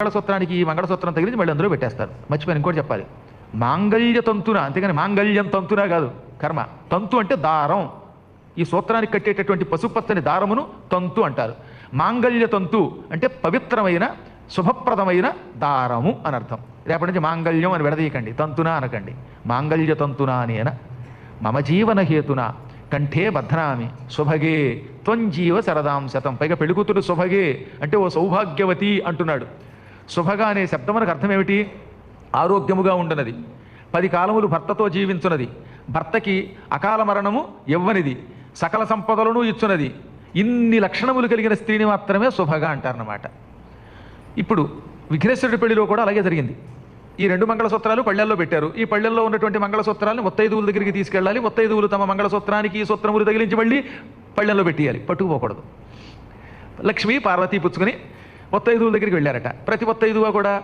మంగళసూత్రానికి ఈ మంగళసూత్రం తగిలించి మళ్ళీ అందులో పెట్టేస్తారు. మర్చిపోయిన ఇంకోటి చెప్పాలి. మాంగళ్య తంతున అంతేగాని మాంగళ్యం తంతున కాదు కర్మ. తంతు అంటే దారం. ఈ సూత్రానికి కట్టేటటువంటి పశుపచ్చని దారమును తంతు అంటారు. మాంగళ్య తంతు అంటే పవిత్రమైన శుభప్రదమైన దారము అని అర్థం. రేపటి నుంచి మాంగళ్యం అని విడదీయకండి తంతున అనకండి. మాంగళ్య తంతున అనేన మమ జీవన హేతున కంఠే బధ్నామి శుభగే త్వంజీవ శరదాం శతం పైగా పెళ్ళికూతుడు శుభగే అంటే ఓ సౌభాగ్యవతి అంటున్నాడు. శుభగా అనే శబ్దమునకు అర్థం ఏమిటి ఆరోగ్యముగా ఉండనది. పది కాలములు భర్తతో జీవించున్నది భర్తకి అకాల మరణము ఇవ్వనిది. సకల సంపదలను ఇచ్చున్నది ఇన్ని లక్షణములు కలిగిన స్త్రీని మాత్రమే శుభగా అంటారన్నమాట. ఇప్పుడు విఘ్నేశ్వరుడి పెళ్ళిలో కూడా అలాగే జరిగింది. ఈ రెండు మంగళసూత్రాలు పళ్ళెల్లో పెట్టారు. ఈ పళ్ళెల్లో ఉన్నటువంటి మంగళసూత్రాలను ముత్తైదువుల దగ్గరికి తీసుకెళ్ళాలి. ముత్తైదువులు తమ మంగళసూత్రానికి ఈ సూత్రములు తగిలించి మళ్ళీ పళ్ళెల్లో పెట్టేయాలి. పట్టుకుపోకూడదు. లక్ష్మి పార్వతి పుచ్చుకొని ఒత్తైదువుల దగ్గరికి వెళ్ళారట. ప్రతి ఒత్తైదువ కూడా?